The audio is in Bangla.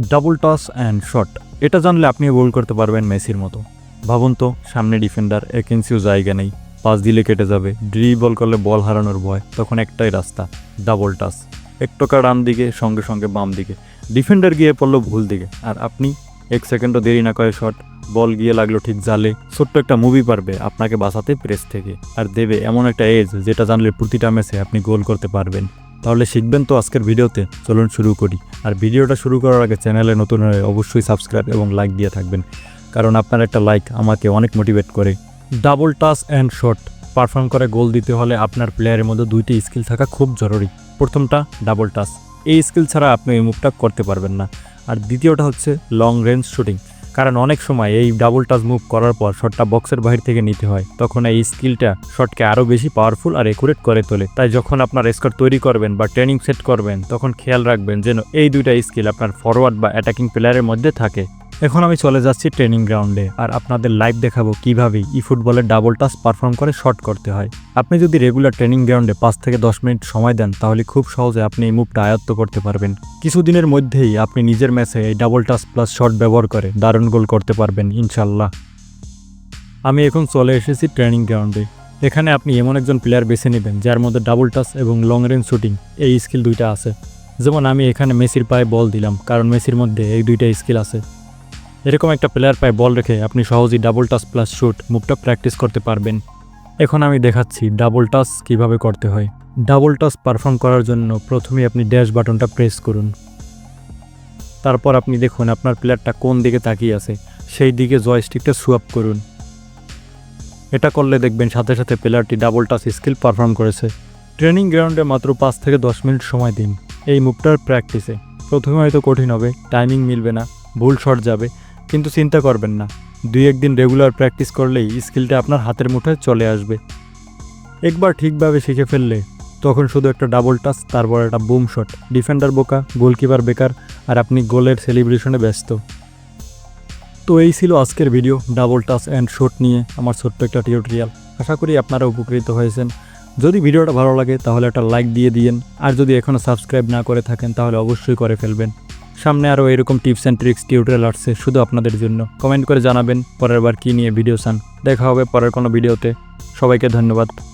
ডাবল টস অ্যান্ড শট এটা জানলে আপনি গোল করতে পারবেন মেসির মতো। ভাবুন তো, সামনে ডিফেন্ডার এক জায়গা নেই। পাস দিলে কেটে যাবে। ড্রিবল করলে বল হারানোর ভয়, তখন একটাই রাস্তা ডাবল টাস এক টোকা ডান দিকে, সঙ্গে সঙ্গে বাম দিকে। ডিফেন্ডার গিয়ে পড়ল ভুল দিকে। আর আপনি, এক সেকেন্ডও দেরি না করে শট বল গিয়ে লাগল ঠিক জালে। ছোট্ট একটা মুভি পারবে, আপনাকে বাঁচাতে প্রেস থেকে। আর দেবে এমন একটা এজ যেটা জানলে প্রতিটা ম্যাচে আপনি গোল করতে পারবেন। তাহলে শিখবেন তো আজকের ভিডিওতে। চলুন শুরু করি। আর ভিডিওটা শুরু করার আগে চ্যানেলে নতুন হয়ে অবশ্যই সাবস্ক্রাইব এবং লাইক দিয়ে থাকবেন। কারণ আপনার একটা লাইক আমাকে অনেক মোটিভেট করে। Double touch and shot. Perform করে গোল দিতে হলে আপনার প্লেয়ারের মধ্যে দুইটি স্কিল থাকা খুব জরুরি। প্রথমটা ডাবল টাচ। এই স্কিল ছাড়া আপনি এই মুভটা করতে পারবেন না। আর দ্বিতীয়টা হচ্ছে লং রেঞ্জ শুটিং। কারণ অনেক সময় এই ডাবল টাচ মুভ করার পর শটটা বক্সের বাহির থেকে নিতে হয়, তখন এই স্কিলটা শটকে আরও বেশি পাওয়ারফুল আর একুরেট করে তোলে। তাই যখন আপনার স্কোর তৈরি করবেন বা ট্রেনিং সেট করবেন, তখন খেয়াল রাখবেন যেন এই দুইটা স্কিল আপনার ফরওয়ার্ড বা অ্যাটাকিং প্লেয়ারের মধ্যে থাকে। এখন আমি চলে যাচ্ছি ট্রেনিং গ্রাউন্ডে আর আপনাদের লাইভ দেখাবো কীভাবে ই ফুটবলের ডাবল টাচ পারফর্ম করে শট করতে হয়। আপনি যদি রেগুলার ট্রেনিং গ্রাউন্ডে পাঁচ থেকে দশ মিনিট সময় দেন, তাহলে খুব সহজে আপনি এই মুভটা আয়ত্ত করতে পারবেন। কিছুদিনের মধ্যেই আপনি নিজের ম্যাচে এই ডাবল টাচ প্লাস শট ব্যবহার করে দারুণ গোল করতে পারবেন ইনশাল্লাহ আমি এখন চলে এসেছি ট্রেনিং গ্রাউন্ডে এখানে আপনি এমন একজন প্লেয়ার বেছে নেবেন, যার মধ্যে ডাবল টাচ এবং লং রেঞ্জ শুটিং এই স্কিল দুইটা আছে। যেমন আমি এখানে মেসির পায়ে বল দিলাম, কারণ মেসির মধ্যে এই দুইটা স্কিল আছে। এরকম একটা প্লেয়ার পায়ে বল রেখে আপনি সহজেই ডাবল টাচ প্লাস শুট মুভটা প্র্যাকটিস করতে পারবেন। এখন আমি দেখাচ্ছি ডাবল টাচ কীভাবে করতে হয়। ডাবল টাচ পারফর্ম করার জন্য প্রথমে আপনি ড্যাশ বাটনটা প্রেস করুন। তারপর আপনি দেখুন আপনার প্লেয়ারটা কোন দিকে তাকিয়ে আছে, সেই দিকে জয়স্টিকটা সুয়াপ করুন। এটা করলে দেখবেন সাথে সাথে প্লেয়ারটি ডাবল টাচ স্কিল পারফর্ম করেছে। ট্রেনিং গ্রাউন্ডে মাত্র পাঁচ থেকে দশ মিনিট সময় দিন। এই মুভটার প্র্যাকটিসে প্রথমে হয়তো কঠিন হবে টাইমিং মিলবে না, ভুল শট যাবে, কিন্তু চিন্তা করবেন না। দুই একদিন রেগুলার প্র্যাকটিস করলেই স্কিলটা আপনার হাতের মুঠোয় চলে আসবে। একবার ঠিকভাবে শিখে ফেললে তখন শুধু একটা ডাবল টাচ তারপর একটা বুম শট ডিফেন্ডার বোকা গোলকিপার বেকার, আর আপনি গোলের সেলিব্রেশনে ব্যস্ত। তো এই ছিল আজকের video double touch and shot নিয়ে আমার ছোট্ট একটা টিউটোরিয়াল আশা করি আপনারা উপকৃত হয়েছেন। যদি ভিডিওটা ভালো লাগে তাহলে একটা লাইক দিয়ে দিন আর যদি এখনও সাবস্ক্রাইব না করে থাকেন তাহলে অবশ্যই করে ফেলবেন। সামনে আরও এরকম টিপস অ্যান্ড ট্রিক্স টিউটোরিয়াল আসছে শুধু আপনাদের জন্য। কমেন্ট করে জানাবেন পরের বার কী নিয়ে ভিডিও চান। দেখা হবে পরের কোনো ভিডিওতে। সবাইকে ধন্যবাদ।